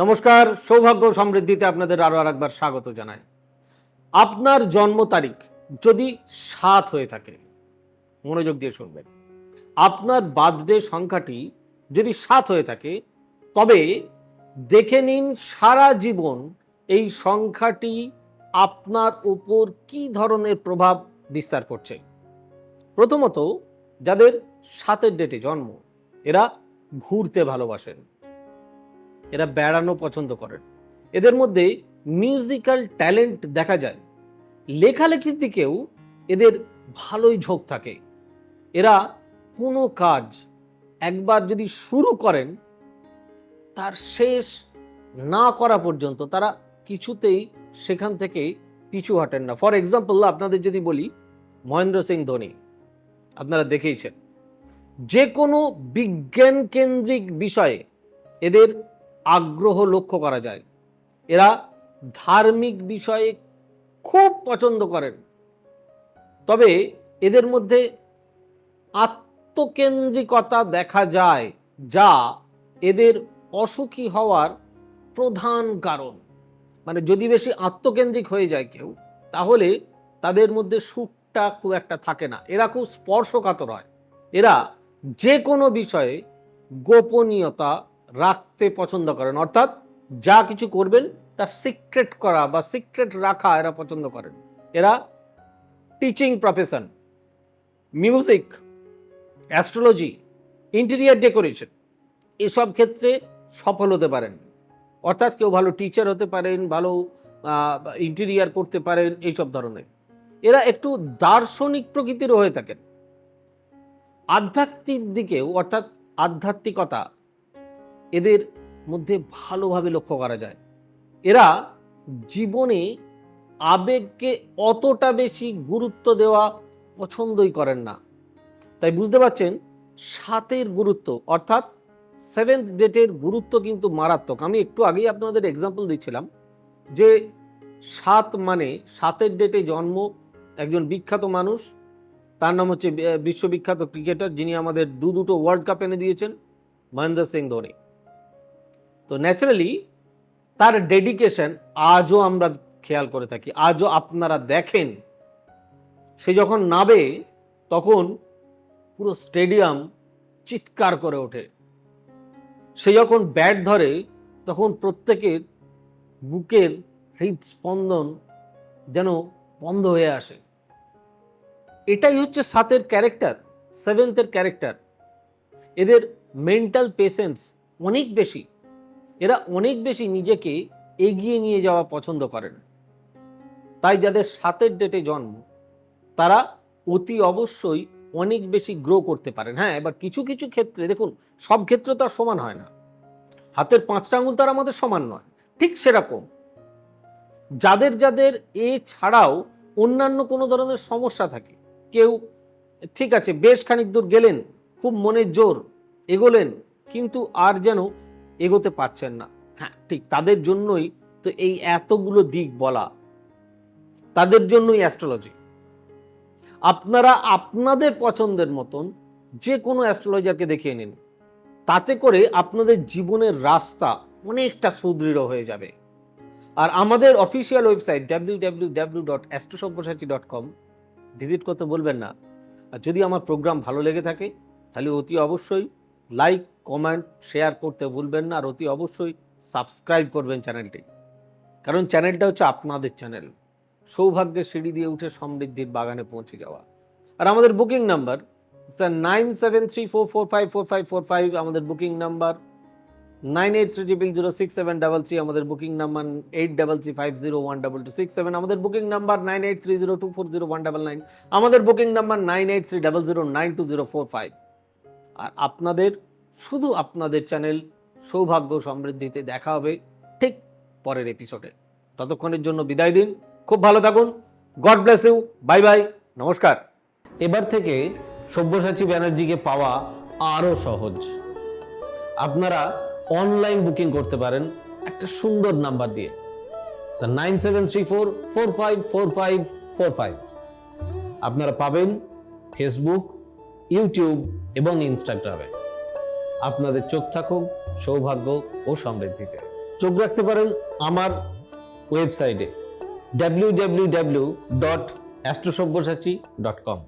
নমস্কার, সৌভাগ্য সমৃদ্ধিতে আপনাদের আরও আরেকবার স্বাগত জানাই। আপনার জন্ম তারিখ যদি সাত হয়ে থাকে, মনোযোগ দিয়ে শুনবেন। আপনার বার্থডে সংখ্যাটি যদি সাত হয়ে থাকে, তবে দেখে নিন সারা জীবন এই সংখ্যাটি আপনার উপর কি ধরনের প্রভাব বিস্তার করছে। প্রথমত, যাদের সাতের ডেটে জন্ম, এরা ঘুরতে ভালোবাসেন। এরা বেড়ানো পছন্দ করেন এদের মধ্যে মিউজিক্যাল ট্যালেন্ট দেখা যায়। লেখালেখির দিকেও এদের ভালোই ঝোঁক থাকে। এরা কোনো কাজ একবার যদি শুরু করেন, তার শেষ না করা পর্যন্ত তারা কিছুতেই সেখান থেকে পিছু হাঁটেন না। ফর এক্সাম্পল আপনাদের যদি বলি, মহেন্দ্র সিং ধোনি, আপনারা দেখেইছেন। যে কোনো বিজ্ঞান কেন্দ্রিক বিষয়ে এদের আগ্রহ লক্ষ্য করা যায়। এরা ধার্মিক বিষয়ে খুব পছন্দ করেন। তবে এদের মধ্যে আত্মকেন্দ্রিকতা দেখা যায়, যা এদের অসুখী হওয়ার প্রধান কারণ। মানে যদি বেশি আত্মকেন্দ্রিক হয়ে যায় কেউ, তাহলে তাদের মধ্যে সুখটা খুব একটা থাকে না। এরা খুব স্পর্শকাতর হয়। এরা যে কোনো বিষয়ে গোপনীয়তা রাখতে পছন্দ করেন। অর্থাৎ যা কিছু করবেন, তা সিক্রেট করা বা সিক্রেট রাখা এরা পছন্দ করেন। এরা teaching profession music astrology interior decoration এসব ক্ষেত্রে সফল হতে পারেন। অর্থাৎ কেউ ভালো টিচার হতে পারেন, ভালো ইন্টেরিয়ার করতে পারেন, এইসব ধরনের। এরা একটু দার্শনিক প্রকৃতিরও হয়ে থাকেন। আধ্যাত্মিক দিকেও, অর্থাৎ আধ্যাত্মিকতা এদের মধ্যে ভালোভাবে লক্ষ্য করা যায়। এরা জীবনে আবেগকে অতটা বেশি গুরুত্ব দেওয়া পছন্দই করেন না। তাই বুঝতে পারছেন, সাতের গুরুত্ব অর্থাৎ সেভেন্থ ডেটের গুরুত্ব কিন্তু মারাত্মক। আমি একটু আগেই আপনাদের এক্সাম্পল দিচ্ছিলাম যে সাত মানে সাতের ডেটে জন্ম একজন বিখ্যাত মানুষ, তার নাম হচ্ছে বিশ্ববিখ্যাত ক্রিকেটার যিনি আমাদের দু দুটো ওয়ার্ল্ড কাপ এনে দিয়েছেন, মহেন্দ্র সিং ধোনি। তো ন্যাচারালি তার ডেডিকেশন আজও আমরা খেয়াল করে থাকি, আজও আপনারা দেখেন। সে যখন নাবে তখন পুরো স্টেডিয়াম চিৎকার করে ওঠে। সে যখন ব্যাট ধরে, তখন প্রত্যেকের বুকের হৃদস্পন্দন যেন বন্ধ হয়ে আসে। এটাই হচ্ছে সাতের ক্যারেক্টার সেভেন্থের ক্যারেক্টার এদের মেন্টাল পেশেন্স অনেক বেশি। এরা অনেক বেশি নিজেকে এগিয়ে নিয়ে যাওয়া পছন্দ করেন। তাই যাদের সাতের ডেটে জন্ম, তারা অতি অবশ্যই অনেক বেশি গ্রো করতে পারেন। হ্যাঁ এবার কিছু কিছু ক্ষেত্রে দেখুন, সব ক্ষেত্রে তো আর সমান হয় না। হাতের পাঁচটা আঙুল তার আমাদের সমান নয়। ঠিক সেরকম। যাদের যাদের এ ছাড়াও অন্যান্য কোনো ধরনের সমস্যা থাকে, কেউ ঠিক আছে, বেশ খানিক দূর গেলেন, খুব মনের জোর, এগোলেন, কিন্তু আর যেন এগোতে পারছেন না। হ্যাঁ ঠিক তাদের জন্যই তো এই এতগুলো দিক বলা। তাদের জন্যই অ্যাস্ট্রোলজি আপনারা আপনাদের পছন্দের মতন যে কোনো অ্যাস্ট্রোলজারকে দেখিয়ে নিন। তাতে করে আপনাদের জীবনের রাস্তা অনেকটা সুদৃঢ় হয়ে যাবে। আর আমাদের official website W W W dot অ্যাস্ট্রোসব্যসাচী dot com visit করতে বলবেন না। আর যদি আমার প্রোগ্রাম ভালো লেগে থাকে, তাহলে অতি অবশ্যই লাইক কমেন্ট শেয়ার করতে ভুলবেন না আর অতি অবশ্যই সাবস্ক্রাইব করবেন চ্যানেলটি কারণ চ্যানেলটা হচ্ছে আপনাদের চ্যানেল সৌভাগ্যের সিঁড়ি দিয়ে উঠে সমৃদ্ধির বাগানে পৌঁছে যাওয়া। আর আমাদের booking number sir nine seven three four four five four five four five আমাদের booking number nine eight three triple zero six seven double three আমাদের booking number eight double three five zero one double two six seven আমাদের booking number nine eight three zero two four zero one double nine আমাদের booking number nine eight three double zero nine two zero four five আর আপনাদের শুধু আপনাদের channel সৌভাগ্য সমৃদ্ধিতে দেখা হবে ঠিক পরের এপিসোডে ততক্ষণের জন্য বিদায় দিন, খুব ভালো থাকুন God bless you bye bye নমস্কার। এবার থেকে সব্যসাচী ব্যানার্জিকে পাওয়া আরও সহজ। আপনারা অনলাইন বুকিং করতে পারেন একটা সুন্দর নাম্বার দিয়ে। Sir nine seven three four four five four five four five আপনারা পাবেন ফেসবুক ইউটিউব এবং ইনস্টাগ্রামে আপনাদের চোখ থাকুক, সৌভাগ্য ও সমৃদ্ধিতে। চোখ রাখতে পারেন আমার ওয়েবসাইটে ডাব্লিউ ডাব্লিউ ডাব্লিউ ডট অ্যাস্ট্রোসব্যসাচী ডট কম